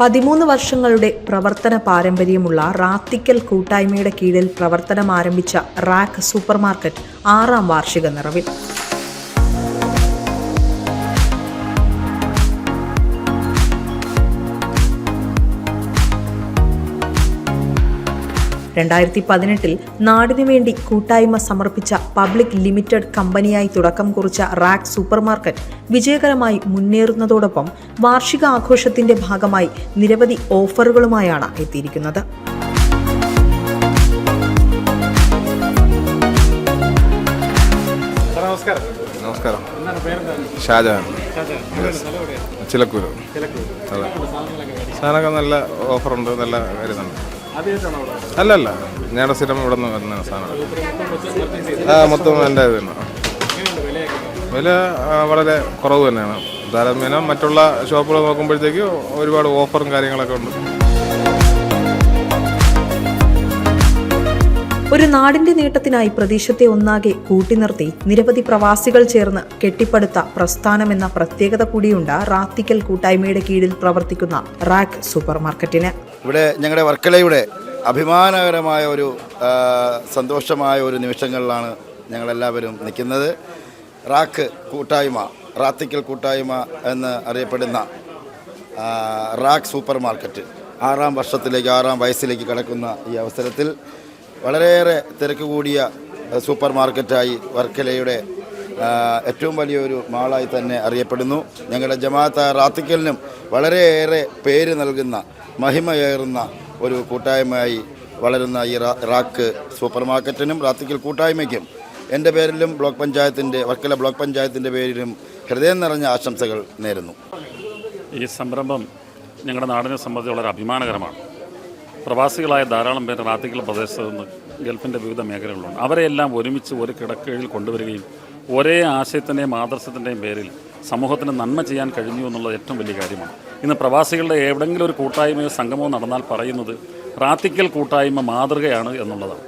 പതിമൂന്ന് വർഷങ്ങളുടെ പ്രവർത്തന പാരമ്പര്യമുള്ള റാത്തിക്കൽ കൂട്ടായ്മയുടെ കീഴിൽ പ്രവർത്തനം ആരംഭിച്ച റാക്ക് സൂപ്പർമാർക്കറ്റ് ആറാം വാർഷിക നിറവിൽ. രണ്ടായിരത്തി പതിനെട്ടിൽ നാടിനു വേണ്ടി കൂട്ടായ്മ സമർപ്പിച്ച പബ്ലിക് ലിമിറ്റഡ് കമ്പനിയായി തുടക്കം കുറിച്ച റാക്ക് സൂപ്പർമാർക്കറ്റ് വിജയകരമായി മുന്നേറുന്നതോടൊപ്പം വാർഷിക ആഘോഷത്തിന്റെ ഭാഗമായി നിരവധി ഓഫറുകളുമായാണ് എത്തിയിരിക്കുന്നത്. നമസ്കാരം. നമസ്കാരം. ഷാജഹാൻ? ചിലക്കൂര്. സാധനമൊക്കെ നല്ല ഓഫറുണ്ട് നല്ല കാര്യമുണ്ട് ആദ്യമായിട്ടാണോ ഞാൻ സ്ഥിരം ഇവിടെ നിന്ന് വരുന്ന സാധനം ഇവിടെ മൊത്തം വെച്ച് purchase ആ മൊത്തം എന്റെ ഇത്? വില വളരെ കുറവ് തന്നെയാണ്. താരതമ്യേന മറ്റുള്ള ഷോപ്പുകൾ നോക്കുമ്പോഴത്തേക്ക് ഒരുപാട് ഓഫറും കാര്യങ്ങളൊക്കെ ഉണ്ട്. ഒരു നാടിന്റെ നേട്ടത്തിനായി പ്രദേശത്തെ ഒന്നാകെ കൂട്ടിനിർത്തി നിരവധി പ്രവാസികൾ ചേർന്ന് കെട്ടിപ്പടുത്ത പ്രസ്ഥാനമെന്ന പ്രത്യേകത കൂടിയുണ്ട് റാത്തിക്കൽ കൂട്ടായ്മയുടെ കീഴിൽ പ്രവർത്തിക്കുന്ന റാക്ക് സൂപ്പർമാർക്കറ്റിന്. ഇവിടെ ഞങ്ങളുടെ വർക്കലയുടെ അഭിമാനകരമായ ഒരു സന്തോഷമായ ഒരു നിമിഷങ്ങളിലാണ് ഞങ്ങളെല്ലാവരും നിൽക്കുന്നത്. റാക്ക് കൂട്ടായ്മ റാത്തിക്കൽ കൂട്ടായ്മ എന്ന് അറിയപ്പെടുന്ന റാക്ക് സൂപ്പർ മാർക്കറ്റ് ആറാം വർഷത്തിലേക്ക് ആറാം വയസ്സിലേക്ക് കടക്കുന്ന ഈ അവസരത്തിൽ വളരെയേറെ തിരക്ക് കൂടിയ സൂപ്പർ മാർക്കറ്റായി വർക്കലയുടെ ഏറ്റവും വലിയൊരു മാളായി തന്നെ അറിയപ്പെടുന്നു. ഞങ്ങളുടെ ജമാഅത്ത് റാത്തിക്കലിനും വളരെയേറെ പേര് നൽകുന്ന മഹിമയേറുന്ന ഒരു കൂട്ടായ്മയായി വളരുന്ന ഈ റാക്ക് സൂപ്പർ മാർക്കറ്റിനും റാത്തിക്കൽ കൂട്ടായ്മയ്ക്കും. എന്റെ പേരിലും ബ്ലോക്ക് പഞ്ചായത്തിന്റെ വർക്കല ബ്ലോക്ക് പഞ്ചായത്തിന്റെ പേരിലും ഹൃദയം നിറഞ്ഞ ആശംസകൾ നേരുന്നു. ഈ സംരംഭം ഞങ്ങളുടെ നാടിനെ സംബന്ധിച്ച് വളരെ അഭിമാനകരമാണ്. പ്രവാസികളായ ധാരാളം പേർ റാത്തിക്കൽ പ്രദേശത്ത് നിന്ന് ഗൾഫിന്റെ വിവിധ മേഖലകളിലുണ്ട്. അവരെല്ലാം ഒരുമിച്ച് ഒരു കിടക്കീഴിൽ കൊണ്ടുവരികയും ഒരേ ആശയത്തിന്റെയും ആദർശത്തിന്റെയും പേരിൽ സമൂഹത്തിന് നന്മ ചെയ്യാൻ കഴിഞ്ഞു എന്നുള്ളത് ഏറ്റവും വലിയ കാര്യമാണ്. ഇന്ന് പ്രവാസികളുടെ എവിടെയെങ്കിലും ഒരു കൂട്ടായ്മയോ സംഗമോ നടന്നാൽ പറയുന്നത് റാത്തിക്കൽ കൂട്ടായ്മ മാതൃകയാണ് എന്നുള്ളതാണ്.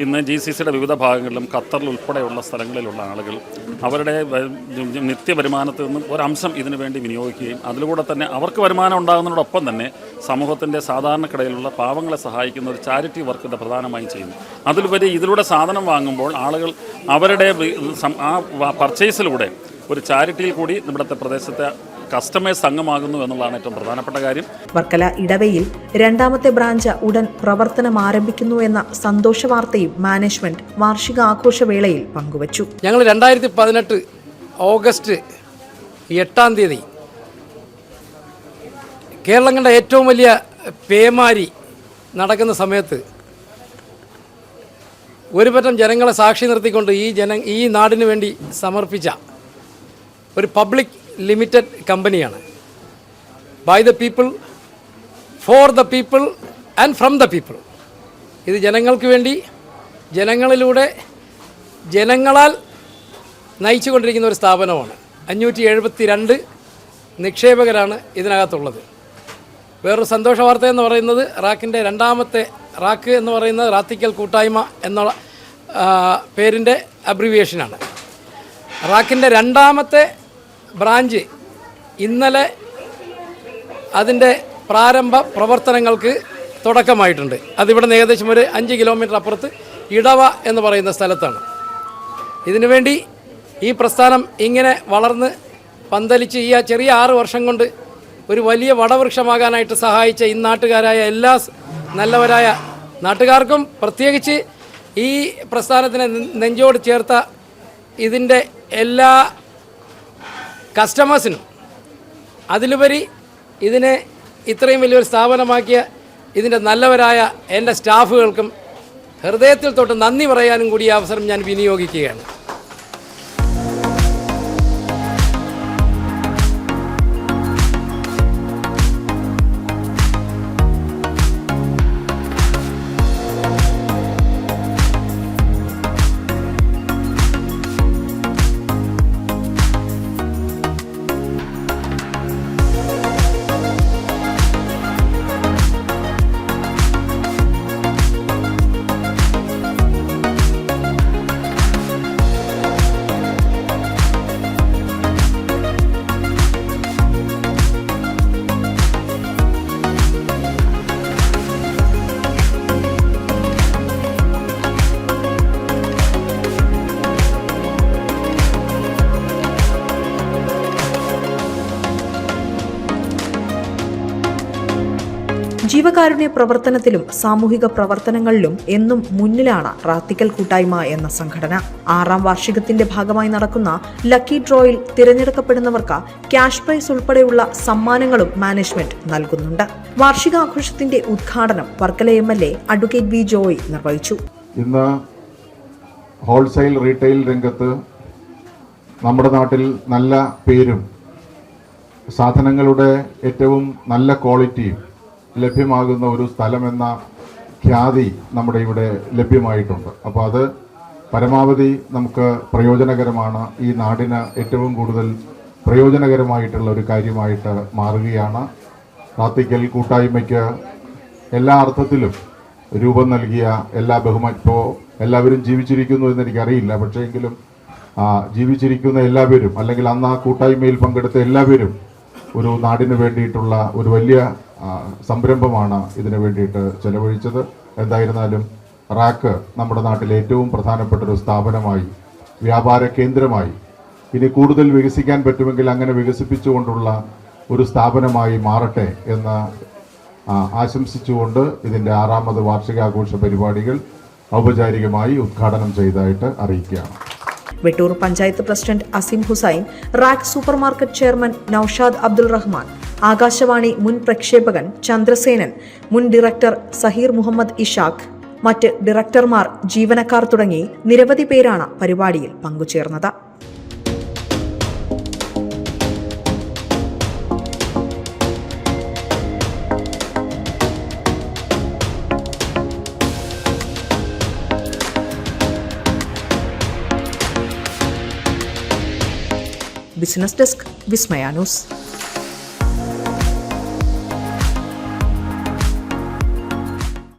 ഇന്ന് ജി സി സിയുടെ വിവിധ ഭാഗങ്ങളിലും ഖത്തറിൽ ഉൾപ്പെടെയുള്ള സ്ഥലങ്ങളിലുള്ള ആളുകൾ അവരുടെ നിത്യ വരുമാനത്തിൽ നിന്നും ഒരംശം ഇതിനു വേണ്ടി വിനിയോഗിക്കുകയും അതിലൂടെ തന്നെ അവർക്ക് വരുമാനം ഉണ്ടാകുന്നതിനോടൊപ്പം തന്നെ സമൂഹത്തിന്റെ സാധാരണക്കിടയിലുള്ള പാവങ്ങളെ സഹായിക്കുന്ന ഒരു ചാരിറ്റി വർക്ക് ഇത് പ്രധാനമായും ചെയ്യുന്നു. അതിലുപരി ഇതിലൂടെ സാധനം വാങ്ങുമ്പോൾ ആളുകൾ അവരുടെ ആ പർച്ചേസിലൂടെ ഒരു ചാരിറ്റിയിൽ കൂടി നമ്മുടെ പ്രദേശത്തെ കസ്റ്റമേഴ്സ് അംഗമാകുന്നു എന്നുള്ളതാണ് ഏറ്റവും പ്രധാനപ്പെട്ട കാര്യം. വർക്കല ഇടവയിൽ രണ്ടാമത്തെ ബ്രാഞ്ച് ഉടൻ പ്രവർത്തനം ആരംഭിക്കുന്നു എന്ന സന്തോഷ വാർത്തയും മാനേജ്മെന്റ് വാർഷിക ആഘോഷവേളയിൽ പങ്കുവച്ചു. ഞങ്ങൾ രണ്ടായിരത്തി പതിനെട്ട് ഓഗസ്റ്റ് എട്ടാം തീയതി കേരളം കണ്ട ഏറ്റവും വലിയ പേമാരി നടക്കുന്ന സമയത്ത് ഒരു പറ്റം ജനങ്ങളെ സാക്ഷി നിർത്തിക്കൊണ്ട് ഈ ജന ഈ നാടിന് വേണ്ടി സമർപ്പിച്ച ഒരു പബ്ലിക് ലിമിറ്റഡ് കമ്പനിയാണ് by the people for the people and from the people ഇത് ജനങ്ങൾക്ക് വേണ്ടി ജനങ്ങളിലൂടെ ജനങ്ങളാൽ നയിച്ചുകൊണ്ടിരിക്കുന്ന ഒരു സ്ഥാപനമാണ്. അഞ്ഞൂറ്റി എഴുപത്തി രണ്ട് നിക്ഷേപകരാണ് ഇതിനകത്തുള്ളത്. വേറൊരു സന്തോഷ വാർത്ത എന്ന് പറയുന്നത് റാക്കിന്റെ രണ്ടാമത്തെ റാക്ക് എന്ന് പറയുന്നത് റാത്തിക്കൽ കൂട്ടായ്മ എന്നുള്ള പേരിന്റെ അബ്രിവിയേഷനാണ് റാക്കിന്റെ രണ്ടാമത്തെ ബ്രാഞ്ച് ഇന്നലെ അതിന്റെ പ്രാരംഭ പ്രവർത്തനങ്ങൾക്ക് തുടക്കമായിട്ടുണ്ട്. അതിവിടെ നിന്ന് ഏകദേശം ഒരു അഞ്ച് കിലോമീറ്റർ അപ്പുറത്ത് ഇടവ എന്ന് പറയുന്ന സ്ഥലത്താണ്. ഇതിനുവേണ്ടി ഈ പ്രസ്ഥാനം ഇങ്ങനെ വളർന്ന് പന്തലിച്ച് ഈ ചെറിയ ആറ് വർഷം കൊണ്ട് ഒരു വലിയ വടവൃക്ഷമാകാനായിട്ട് സഹായിച്ച ഈ നാട്ടുകാരായ എല്ലാ നല്ലവരായ നാട്ടുകാർക്കും പ്രത്യേകിച്ച് ഈ പ്രസ്ഥാനത്തിനെ നെഞ്ചോട് ചേർത്ത ഇതിന്റെ എല്ലാ കസ്റ്റമേഴ്സിനും അതിലുപരി ഇതിനെ ഇത്രയും വലിയൊരു സ്ഥാപനമാക്കിയ ഇതിന്റെ നല്ലവരായ എന്റെ സ്റ്റാഫുകൾക്കും ഹൃദയത്തിൽ തൊട്ട് നന്ദി പറയാനും കൂടി അവസരം ഞാൻ വിനിയോഗിക്കുകയാണ്. ജീവകാരുണ്യ പ്രവർത്തനത്തിലും സാമൂഹിക പ്രവർത്തനങ്ങളിലും എന്നും മുന്നിലാണ് റാത്തിക്കൽ കൂട്ടായ്മ എന്ന സംഘടന. ആറാം വാർഷികത്തിന്റെ ഭാഗമായി നടക്കുന്ന ലക്കി ഡ്രോയിൽ തിരഞ്ഞെടുക്കപ്പെടുന്നവർക്ക് ക്യാഷ് പ്രൈസ് ഉൾപ്പെടെയുള്ള സമ്മാനങ്ങളും മാനേജ്മെന്റ് നൽകുന്നുണ്ട്. വാർഷികാഘോഷത്തിന്റെ ഉദ്ഘാടനം Varkala M L A advocate V Joy നിർവഹിച്ചു. ഇന്ന് ഹോൾസെയിൽ റീറ്റെയിൽ രംഗത്ത് നമ്മുടെ നാട്ടിൽ നല്ല പേരും സാധനങ്ങളുടെ ഏറ്റവും നല്ല ക്വാളിറ്റിയും ലഭ്യമാകുന്ന ഒരു സ്ഥലമെന്ന ഖ്യാതി നമ്മുടെ ഇവിടെ ലഭ്യമായിട്ടുണ്ട്. അപ്പോൾ അത് പരമാവധി നമുക്ക് പ്രയോജനകരമാണ്. ഈ നാടിന് ഏറ്റവും കൂടുതൽ പ്രയോജനകരമായിട്ടുള്ള ഒരു കാര്യമായിട്ട് മാറുകയാണ്. റാത്തിക്കൽ കൂട്ടായ്മയ്ക്ക് എല്ലാ അർത്ഥത്തിലും രൂപം നൽകിയ എല്ലാ ബഹുമാൻ ഇപ്പോൾ എല്ലാവരും ജീവിച്ചിരിക്കുന്നു എന്ന് എനിക്കറിയില്ല പക്ഷേ എങ്കിലും ജീവിച്ചിരിക്കുന്ന എല്ലാവരും അല്ലെങ്കിൽ അന്ന് ആ കൂട്ടായ്മയിൽ പങ്കെടുത്ത എല്ലാവരും ഒരു നാടിന് വേണ്ടിയിട്ടുള്ള ഒരു വലിയ സംരംഭമാണ് ഇതിനു വേണ്ടിയിട്ട് ചെലവഴിച്ചത്. എന്തായിരുന്നാലും റാക്ക് നമ്മുടെ നാട്ടിലെ ഏറ്റവും പ്രധാനപ്പെട്ട ഒരു സ്ഥാപനമായി വ്യാപാര കേന്ദ്രമായി ഇനി കൂടുതൽ വികസിക്കാൻ പറ്റുമെങ്കിൽ അങ്ങനെ വികസിപ്പിച്ചുകൊണ്ടുള്ള ഒരു സ്ഥാപനമായി മാറട്ടെ എന്ന് ആശംസിച്ചുകൊണ്ട് ഇതിന്റെ ആറാമത് വാർഷികാഘോഷ പരിപാടികൾ ഔപചാരികമായി ഉദ്ഘാടനം ചെയ്തതായിട്ട് അറിയിക്കുകയാണ്. Vettoor panchayat president Azeem Hussain Rak supermarket chairman Naushad Abdul Rahman Akashvani മുൻ പ്രക്ഷേപകൻ ചന്ദ്രസേനൻ മുൻ ഡയറക്ടർ സഹീർ മുഹമ്മദ് ഇഷാഖ് മറ്റ് ഡയറക്ടർമാർ ജീവനക്കാർ തുടങ്ങി നിരവധി പേരാണ് പരിപാടിയിൽ പങ്കുചേർന്നത്. Business desk Vismaya news